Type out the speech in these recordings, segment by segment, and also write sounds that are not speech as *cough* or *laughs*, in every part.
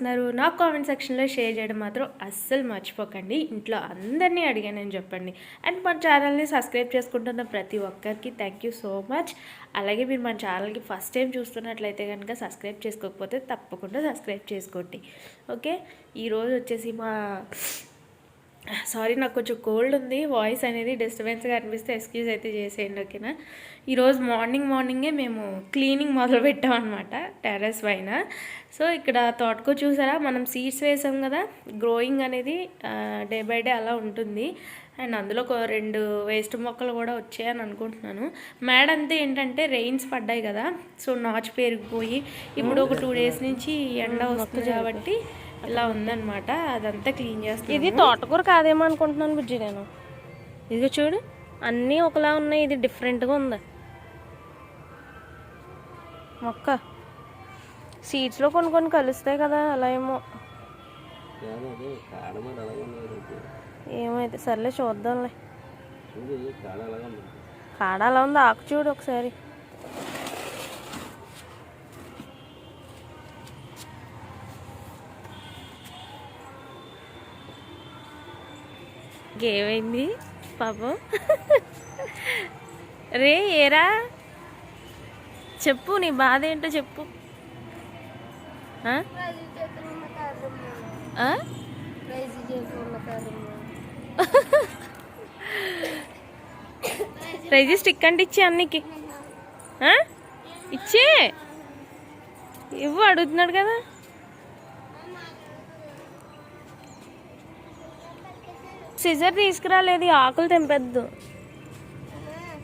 చేస్తున్నారు? నాకు కామెంట్ సెక్షన్లో షేర్ చేయడం మాత్రం అస్సలు మర్చిపోకండి. ఇంట్లో అందరినీ అడిగానని చెప్పండి. అండ్ మన ఛానల్ని సబ్స్క్రైబ్ చేసుకుంటున్న ప్రతి ఒక్కరికి థ్యాంక్ యూ సో మచ్ అలాగే మీరు మన ఛానల్కి ఫస్ట్ టైం చూస్తున్నట్లయితే కనుక సబ్స్క్రైబ్ చేసుకోకపోతే తప్పకుండా సబ్స్క్రైబ్ చేసుకోండి. ఓకే ఈరోజు వచ్చేసి మా సారీ నాకు కొంచెం కోల్డ్ ఉంది. వాయిస్ అనేది డిస్టర్బెన్స్గా అనిపిస్తే ఎక్స్క్యూజ్ అయితే చేసేయండి ఓకేనా ఈరోజు మార్నింగ్ మార్నింగే మేము క్లీనింగ్ మొదలు పెట్టామన్నమాట టెర్రస్ పైన. సో ఇక్కడ తోటకో చూసారా? మనం సీడ్స్ వేసాం కదా? గ్రోయింగ్ అనేది డే బై డే అలా ఉంటుంది. అండ్ అందులో ఒక రెండు వేస్ట్ మొక్కలు కూడా వచ్చాయని అనుకుంటున్నాను. మేడ అంతా ఏంటంటే రెయిన్స్ పడ్డాయి కదా? సో నాచు పెరిగిపోయి ఇప్పుడు ఒక టూ డేస్ నుంచి ఎండ వస్తుంది కాబట్టి ఇలా ఉందన్నమాట. అదంతా క్లీన్ చేస్తాను ఇది తోటకూర కాదేమో అనుకుంటున్నాను బుజ్జి నేను. ఇదిగో చూడు అన్నీ ఒకలా ఉన్నాయి ఇది డిఫరెంట్గా ఉంది. మొక్క. సీడ్స్లో కొన్ని కొన్ని కలుస్తాయి కదా అలా ఏమో. ఏమైతే సర్లే చూద్దాంలే. చూడు కాడ అలాగే ఉంది. కాడ అలా ఉంది ఆకు చూడు ఒకసారి. ఏమైంది పాపం. రే ఏరా? చెప్పు నీ బాధ ఏంటో చెప్పు. ప్రైజ్ స్టిక్ అంటే ఇచ్చే అన్నికి. ఇచ్చే? ఇవ్వు అడుగుతున్నాడు కదా. సిజర్ తీసుకురాలేదు ఆకులు తెంపెద్దు.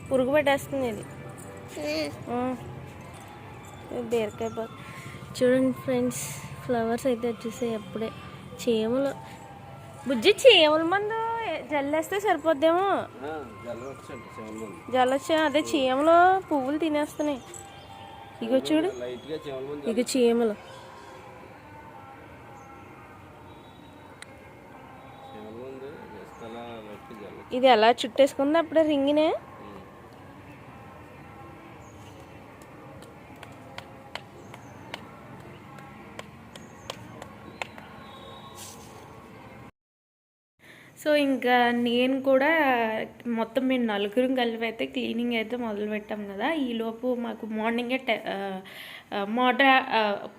పురుగు పెట్టేస్తుంది ఇది. బీరకాయ పా చూడండి ఫ్రెండ్స్ ఫ్లవర్స్ అయితే వచ్చేసాయి అప్పుడే. చీమలు. బుజ్జి చీమల మందు జల్లేస్తే సరిపోద్దేమో. జల్లొచ్చా? అదే చీమలు పువ్వులు తినేస్తున్నాయి. ఇగో చూడు. ఇక చీమలు. అలా ఇది ఎలా చుట్టేసుకుంది అప్పుడే రింగినే? సో ఇంకా నేను కూడా మొత్తం మేము నలుగురం కలిపి అయితే క్లీనింగ్ అయితే మొదలు పెట్టాం కదా ఈలోపు మాకు మార్నింగే టె మోటార్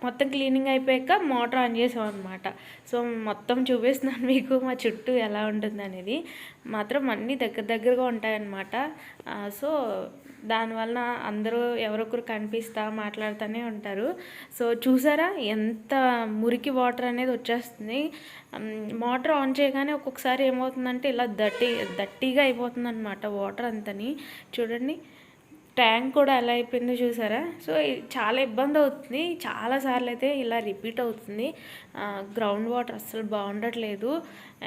మొత్తం క్లీనింగ్ అయిపోయాక మోటార్ ఆన్ చేసాం అనమాట సో మొత్తం చూపిస్తున్నాను మీకు మా చుట్టూ ఎలా ఉంటుంది అనేది. మాత్రం అన్నీ దగ్గర దగ్గరగా ఉంటాయన్నమాట. సో దానివల్ల అందరూ ఎవరొకరు కనిపిస్తా మాట్లాడుతూనే ఉంటారు. సో చూసారా ఎంత మురికి వాటర్ అనేది వచ్చేస్తుంది. మోటార్ ఆన్ చేయగానే ఒక్కొక్కసారి ఏమవుతుందంటే ఇలా దట్టి దట్టిగా అయిపోతుంది అనమాట వాటర్ అంతని. చూడండి. ట్యాంక్ కూడా ఎలా అయిపోయిందో చూసారా? సో చాలా ఇబ్బంది అవుతుంది. చాలాసార్లు అయితే ఇలా రిపీట్ అవుతుంది. గ్రౌండ్ వాటర్ అస్సలు బాగుండట్లేదు.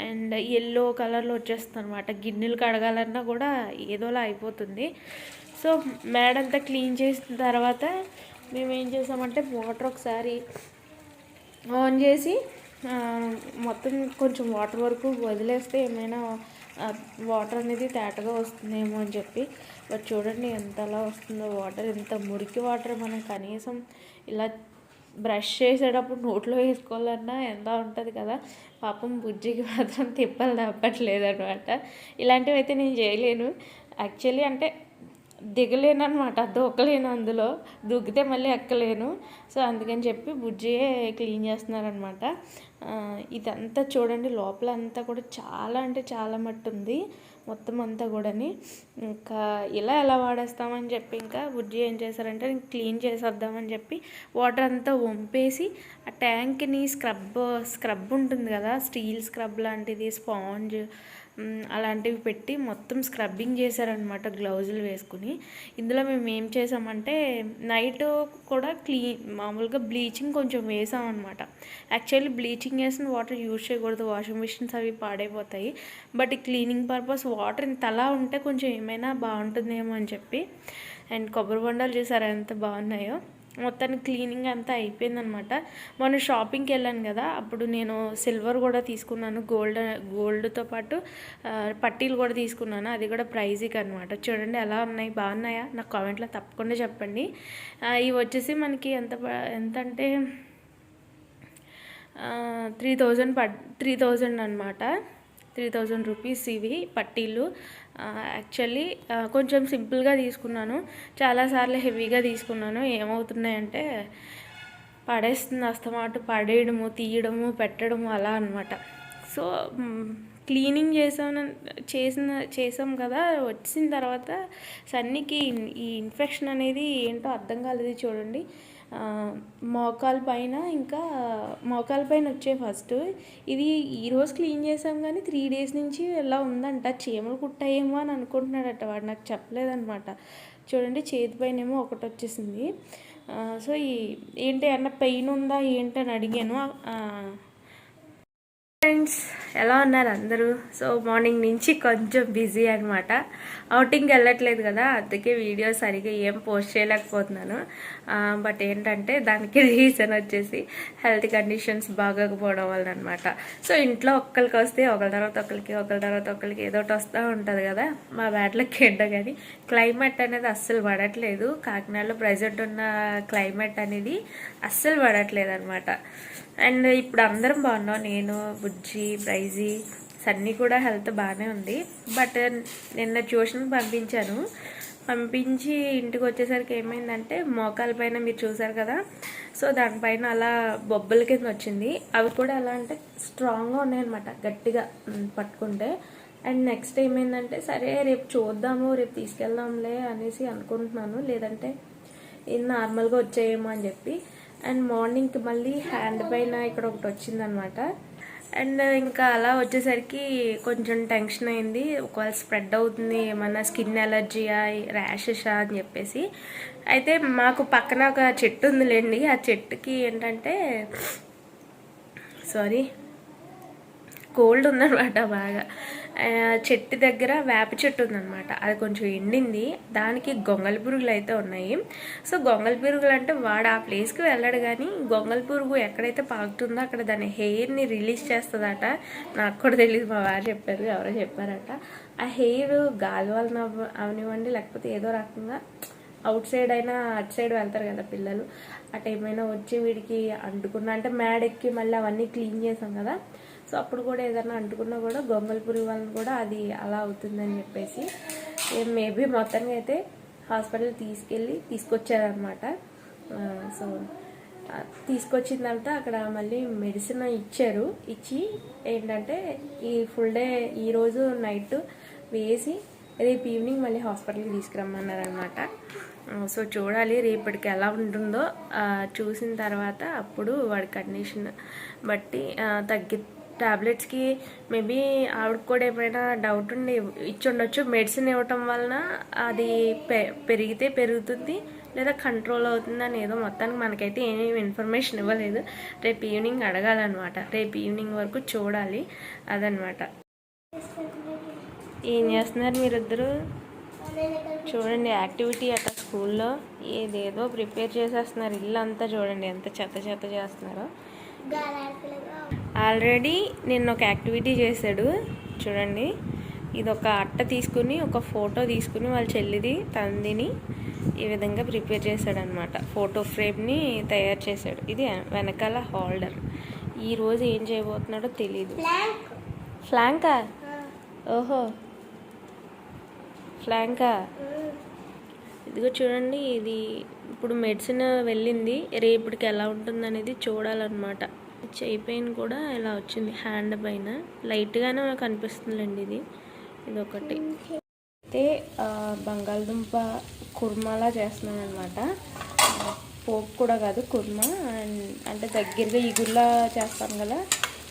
అండ్ ఎల్లో కలర్లో వచ్చేస్తుంది అనమాట గిన్నెలు కడగాలన్నా కూడా ఏదోలా అయిపోతుంది. సో మేడంతా క్లీన్ చేసిన తర్వాత మేము ఏం చేసామంటే వాటర్ ఒకసారి ఆన్ చేసి మొత్తం కొంచెం వాటర్ వరకు వదిలేస్తే ఏమైనా వాటర్ అనేది తేటగా వస్తుందేమో అని చెప్పి బట్ చూడండి ఎంతలా వస్తుందో వాటర్ ఎంత మురికి వాటర్ మనం కనీసం ఇలా బ్రష్ చేసేటప్పుడు నోట్లో వేసుకోవాలన్నా ఎంత ఉంటుంది కదా. పాపం బుజ్జికి మాత్రం తిప్పలు తప్పట్లేదు అనమాట ఇలాంటివి అయితే నేను చేయలేను. యాక్చువల్లీ అంటే దిగలేను అనమాట దూకలేను అందులో. దూకితే మళ్ళీ ఎక్కలేను. సో అందుకని చెప్పి బుజ్జియే క్లీన్ చేస్తున్నారనమాట ఇదంతా చూడండి లోపల అంతా కూడా చాలా అంటే చాలా మట్టు ఉంది మొత్తం అంతా కూడాని ఇంకా ఇలా ఎలా వాడేస్తామని చెప్పి ఇంకా బుజ్జి ఏం చేశారంటే క్లీన్ చేసేద్దామని చెప్పి వాటర్ అంతా వంపేసి ఆ ట్యాంక్ని స్క్రబ్ స్క్రబ్ ఉంటుంది కదా స్టీల్ స్క్రబ్ లాంటిది స్పాంజ్ అలాంటివి పెట్టి మొత్తం స్క్రబ్బింగ్ చేశారనమాట గ్లౌజులు వేసుకుని. ఇందులో మేము ఏం చేసామంటే నైట్ కూడా క్లీన్ మామూలుగా బ్లీచింగ్ కొంచెం వేసామన్నమాట. యాక్చువల్లీ బ్లీచింగ్ వేసిన వాటర్ యూజ్ చేయకూడదు వాషింగ్ మిషన్స్ అవి పాడైపోతాయి. బట్ క్లీనింగ్ పర్పస్ వాటర్ ఇంత అలా ఉంటే కొంచెం ఏమైనా బాగుంటుందేమో అని చెప్పి. అండ్ కొబ్బరి బొండాలు చూసారా ఎంత బాగున్నాయో. మొత్తానికి క్లీనింగ్ అంతా అయిపోయిందనమాట. మొన్న షాపింగ్కి వెళ్ళాను కదా అప్పుడు నేను సిల్వర్ కూడా తీసుకున్నాను గోల్డ్ గోల్డ్తో పాటు పట్టీలు కూడా తీసుకున్నాను. అది కూడా ప్రైజీకి అనమాట చూడండి ఎలా ఉన్నాయి బాగున్నాయా? నాకు కామెంట్లో తప్పకుండా చెప్పండి. ఇవి వచ్చేసి మనకి ఎంత ప- ఎంత అంటే త్రీ థౌజండ్ పడ్ త్రీ థౌజండ్ అనమాట త్రీ థౌజండ్ రూపీస్ ఇవి పట్టీలు. యాక్చువల్లీ కొంచెం సింపుల్గా తీసుకున్నాను. చాలాసార్లు హెవీగా తీసుకున్నాను. ఏమవుతున్నాయంటే పడేస్తుంది అస్తమాట పడేయడము తీయడము పెట్టడము అలా అనమాట సో క్లీనింగ్ చేసాను చేసిన చేసాం కదా వచ్చిన తర్వాత సన్నీకి ఈ ఇన్ఫెక్షన్ అనేది ఏంటో అర్థం కాలేదు చూడండి. మోకాల పైన ఇంకా మోకాల పైన వచ్చే ఫస్ట్. ఇది ఈరోజు క్లీన్ చేసాం కానీ త్రీ డేస్ నుంచి ఎలా ఉందంట. చీమలు కుట్టాయేమో అని అనుకుంటున్నాడట వాడు. నాకు చెప్పలేదన్నమాట. చూడండి చేతి పైన ఏమో ఒకటి వచ్చేసింది. సో ఈ ఏంటి అన్న పెయిన్ ఉందా ఏంటి అని అడిగాను. ఫ్రెండ్స్ ఎలా ఉన్నారు అందరూ? సో మార్నింగ్ నుంచి కొంచెం బిజీ అనమాట అవుటింగ్కి వెళ్ళట్లేదు కదా అందుకే వీడియో సరిగా ఏం పోస్ట్ చేయలేకపోతున్నాను. బట్ ఏంటంటే దానికి *laughs* రీజన్ వచ్చేసి హెల్త్ కండిషన్స్ బాగోకపోవడం వల్ల అనమాట సో ఇంట్లో ఒక్కరికి వస్తే ఒకరి తర్వాత ఒకరికి ఒకరి తర్వాత ఒకరికి ఏదో ఒకటి వస్తూ ఉంటుంది కదా. మా బ్యాట్లకి ఎండ కానీ క్లైమేట్ అనేది అస్సలు పడట్లేదు. కాకినాడలో ప్రజెంట్ ఉన్న క్లైమేట్ అనేది అస్సలు పడట్లేదు అనమాట అండ్ ఇప్పుడు అందరం బాగున్నాం. నేను బుజ్జి ప్రైజీ సన్నీ కూడా హెల్త్ బాగానే ఉంది. బట్ నిన్న ట్యూషన్కి పంపించాను. పంపించి ఇంటికి వచ్చేసరికి ఏమైందంటే మోకాల పైన మీరు చూసారు కదా? సో దానిపైన అలా బొబ్బల కింద వచ్చింది. అవి కూడా ఎలా అంటే స్ట్రాంగ్గా ఉన్నాయన్నమాట గట్టిగా పట్టుకుంటే. అండ్ నెక్స్ట్ ఏమైందంటే సరే రేపు చూద్దాము రేపు తీసుకెళ్దాంలే అనేసి అనుకుంటున్నాను. లేదంటే ఇది నార్మల్గా వచ్చాయేమో అని చెప్పి. అండ్ మార్నింగ్కి మళ్ళీ హ్యాండ్ పైన ఇక్కడ ఒకటి వచ్చిందనమాట. అండ్ ఇంకా అలా వచ్చేసరికి కొంచెం టెన్షన్ అయింది. ఒకవేళ స్ప్రెడ్ అవుతుంది ఏమన్నా స్కిన్ ఎలర్జీయా ర్యాషెసా అని చెప్పేసి. అయితే మాకు పక్కన ఒక చెట్టు ఉందిలేండి. ఆ చెట్టుకి ఏంటంటే సారీ కోల్డ్ ఉందన్నమాట బాగా. చెట్టు దగ్గర వేప చెట్టు ఉందన్నమాట. అది కొంచెం ఎండింది. దానికి గొంగల పురుగులు అయితే ఉన్నాయి. సో గొంగల పురుగులు అంటే వాడు ఆ ప్లేస్కి వెళ్ళాడు కానీ గొంగల పురుగు ఎక్కడైతే పాకుతుందో అక్కడ దాని హెయిర్ని రిలీజ్ చేస్తుందట. నాకు కూడా తెలియదు మా వారు చెప్పారు ఎవరో చెప్పారట. ఆ హెయిర్ గాలి వలన అవనివ్వండి లేకపోతే ఏదో రకంగా అవుట్ సైడ్ అయినా అటు సైడ్ వెళ్తారు కదా పిల్లలు. అటు ఏమైనా వచ్చి వీడికి అంటుకున్నా అంటే మేడెక్కి మళ్ళీ అవన్నీ క్లీన్ చేసాం కదా. సో అప్పుడు కూడా ఏదైనా అంటుకున్నా కూడా గొంగళ పురుగు వలన కూడా అది అలా అవుతుందని చెప్పేసి మేబీ మొత్తానికి అయితే హాస్పిటల్ తీసుకెళ్ళి తీసుకొచ్చారనమాట సో తీసుకొచ్చిన తర్వాత అక్కడ మళ్ళీ మెడిసిన్ ఇచ్చారు. ఇచ్చి ఏంటంటే ఈ ఫుల్ డే ఈరోజు నైట్ వేసి రేపు ఈవినింగ్ మళ్ళీ హాస్పిటల్కి తీసుకురమ్మన్నారనమాట సో చూడాలి రేపటికి ఎలా ఉంటుందో. చూసిన తర్వాత అప్పుడు వాడి కండిషన్ బట్టి తగ్గి టాబ్లెట్స్కి మేబీ ఆవిడకి కూడా ఏమైనా డౌట్ ఉండి ఇచ్చి ఉండొచ్చు. మెడిసిన్ ఇవ్వటం వలన అది పె పెరిగితే పెరుగుతుంది లేదా కంట్రోల్ అవుతుందని ఏదో మొత్తానికి మనకైతే ఏమేమి ఇన్ఫర్మేషన్ ఇవ్వలేదు. రేపు ఈవినింగ్ అడగాలన్నమాట. రేపు ఈవినింగ్ వరకు చూడాలి అదనమాట ఏం చేస్తున్నారు మీరిద్దరు? చూడండి యాక్టివిటీ అట్ట స్కూల్లో. ఏదేదో ప్రిపేర్ చేసేస్తున్నారు. ఇల్లు అంతా చూడండి ఎంత చెత్త చెత్త చేస్తున్నారో. ఆల్రెడీ నిన్న ఒక యాక్టివిటీ చేశాడు. చూడండి. ఇది ఒక అట్ట తీసుకుని ఒక ఫోటో తీసుకుని వాళ్ళ చెల్లిది తందిని ఈ విధంగా ప్రిపేర్ చేశాడనమాట ఫోటో ఫ్రేమ్ని తయారు చేశాడు. ఇది వెనకాల హోల్డర్. ఈ రోజు ఏం చేయబోతున్నాడో తెలీదు. ఫ్లాంకా? ఓహో. ఫ్లాంకా? ఇదిగో చూడండి ఇది ఇప్పుడు మెడిసిన్ వెళ్ళింది. రేపటికి ఎలా ఉంటుంది అనేది చూడాలన్నమాట. చేయి పెయిన్ కూడా ఇలా వచ్చింది హ్యాండ్ పైన. లైట్గానే కనిపిస్తుందిలేండి ఇది. ఇది ఒకటి అయితే బంగాళదుంప కుర్మాలా చేస్తున్నాను అనమాట పోపు కూడా కాదు కుర్మా. అండ్ అంటే దగ్గరగా ఇగుల్లా చేస్తాను కదా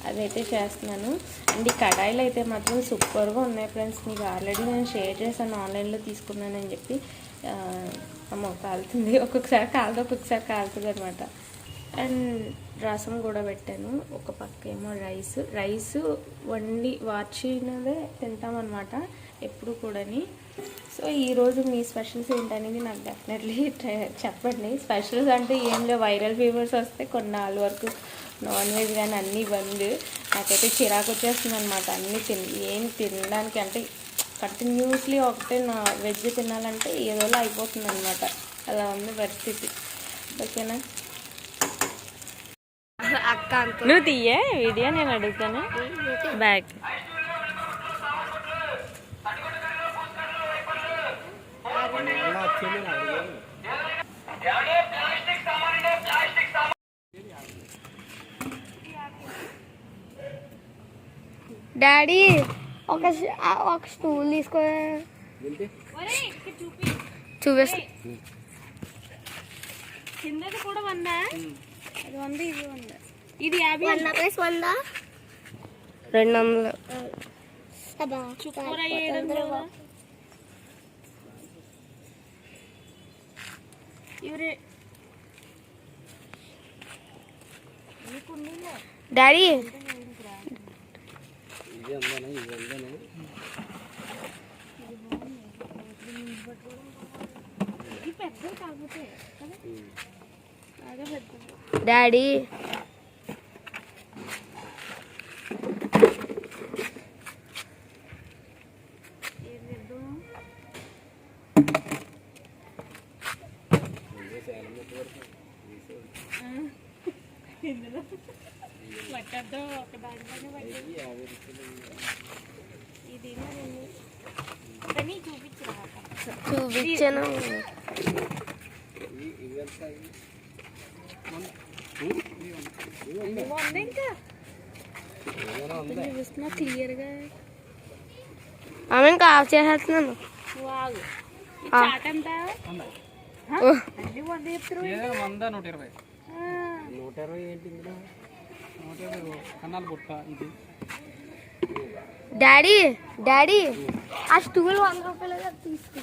అదైతే చేస్తున్నాను. అండ్ ఈ కడాయిలు అయితే మాత్రం సూపర్గా ఉన్నాయి ఫ్రెండ్స్. మీకు ఆల్రెడీ నేను షేర్ చేశాను ఆన్లైన్లో తీసుకున్నానని చెప్పి. అమ్మ కాలుతుంది ఒక్కొక్కసారి కాలుతో ఒక్కొక్కసారి కాలుతుంది అనమాట అండ్ రసం కూడా పెట్టాను. ఒక పక్క ఏమో రైస్. రైస్ వండి వాచినదే తింటామన్నమాట ఎప్పుడు కూడాని. సో ఈరోజు మీ స్పెషల్స్ ఏంటనేది నాకు డెఫినెట్లీ చెప్పండి. స్పెషల్స్ అంటే ఏం లేవు. వైరల్ ఫీవర్స్ వస్తే కొన్నాళ్ళ వరకు నాన్ వెజ్ కానీ అన్నీ బంద్. నాకైతే చిరాకు వచ్చేస్తుంది అనమాట అన్నీ తిన్ ఏం తినడానికి అంటే కంటిన్యూస్లీ ఒకటే నా వెజ్ తినాలంటే ఏదోలా అయిపోతుంది అనమాట అలా ఉంది పరిస్థితి. ఓకేనా? అక్క నువ్వు తీయే వీడియో నేను అడుగుతాను. బ్యాగ్ డాడీ ఒక ఒక స్టూల్ తీసుకో. చూపిస్తా. కిందది కూడా వందా? అది వంద ఇది వంద. ఇది యాభై వంద ప్లస్ వంద? రెండు వందలు. చుక్కూర ఏడు వందలు ఇవి డాడీ. ఇది డాడీ చూపించాను. క్లియర్గా. ఆమె ఇంకా ఆఫ్ చేసేస్తున్నాను. వంద నూట ఇరవై. నూట ఇరవై ఏంటి డాడీ డాడీ ఆ స్టూల్ వంద రూపాయలు తీసుకో.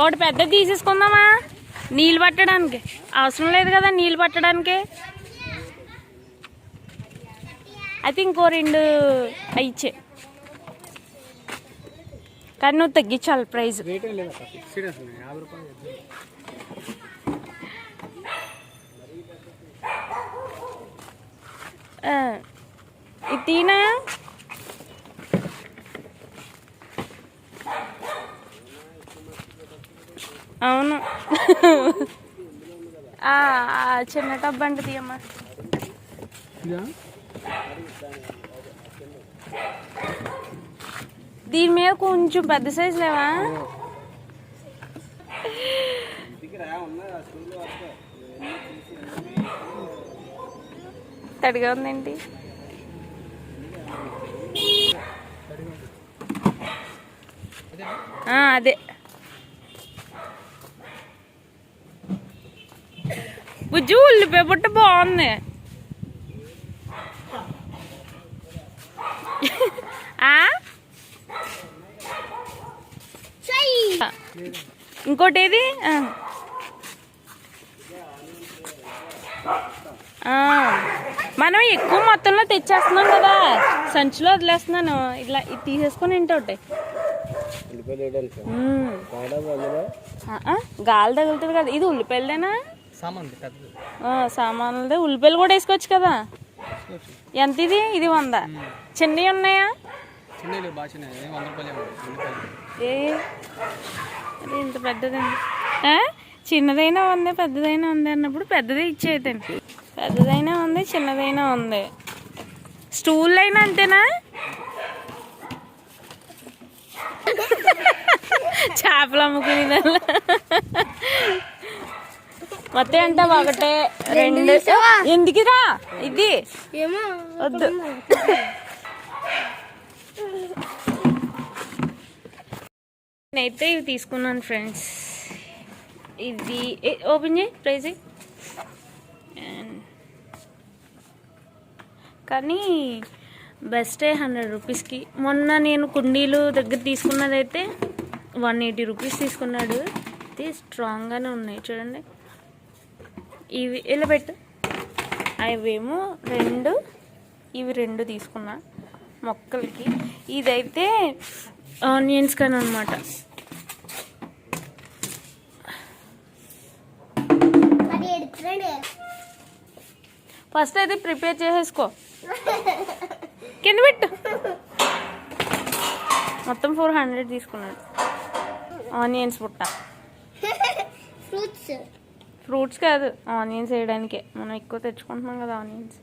ఒకటి పెద్ద తీసేసుకుందామా? నీళ్ళు పట్టడానికి. అవసరం లేదు కదా నీళ్ళు పట్టడానికి. అయితే ఇంకో రెండు ఇచ్చే కానీ నువ్వు తగ్గించాలి ప్రైస్ రేట్ ఏం లేదు అక్క ఫిక్స్డ్ అసలు యాభై రూపాయలు చెప్తాను. ఇది తీనా అవును ఆ, ఆ చిన్న టబ్ అంటే తీయమ్మా? దీని మీద కొంచెం పెద్ద సైజు లేవా? తడిగా ఉందేంటి? ఆ, అదే. బుజ్జు ఉల్లిపాయ పుట్ట బాగుంది ఆ? ఇంకోటి ఏది ఆ. ఆ, మనం ఎక్కువ మొత్తంలో తెచ్చేస్తున్నాం కదా. సంచిలో వదిలేస్తున్నాను. ఇట్లా ఇది తీసేసుకొని ఆ, గాలి తగులుతుంది కదా. ఇది ఉల్లిపాయలేనా సామాన్లదే. ఉల్లిపాయలు కూడా వేసుకోవచ్చు కదా? ఎంత ఇది? ఇది వంద. చిన్నవి ఉన్నాయా? ఏం ఇంత పెద్దది చిన్నదైనా ఉంది పెద్దదైనా ఉంది అన్నప్పుడు పెద్దదే ఇచ్చేదండి పెద్దదైనా ఉంది చిన్నదైనా ఉంది స్టూల్ అయినా అంతేనా? *laughs* చేపలు అమ్ముకునే మొత్తం ఎంత ఒకటే. రెండు ఎందుకురా ఇది? ఏమో. వద్దు. నేనైతే ఇవి తీసుకున్నాను ఫ్రెండ్స్ ఇది ఓపెన్ చేయి ప్రైజ్ కానీ బెస్టే హండ్రెడ్ రూపీస్కి మొన్న నేను కుండీలు దగ్గర తీసుకున్నదైతే వన్ ఎయిటీ రూపీస్ తీసుకున్నాడు. ఇది స్ట్రాంగ్గానే ఉన్నాయి చూడండి. ఇవి ఇలా పెట్టు. అవేమో రెండు. ఇవి రెండు తీసుకున్నా మొక్కలకి. ఇదైతే ఆనియన్స్ కానీ అనమాట ఫస్ట్ అయితే ప్రిపేర్ చేసేసుకో. కింద పెట్టు. మొత్తం ఫోర్ హండ్రెడ్ తీసుకున్నాడు. ఆనియన్స్ పుట్ట *laughs* ఫ్రూట్స్. ఫ్రూట్స్ కాదు ఆనియన్స్ వేయడానికే. మనం ఎక్కువ తెచ్చుకుంటున్నాం కదా ఆనియన్స్.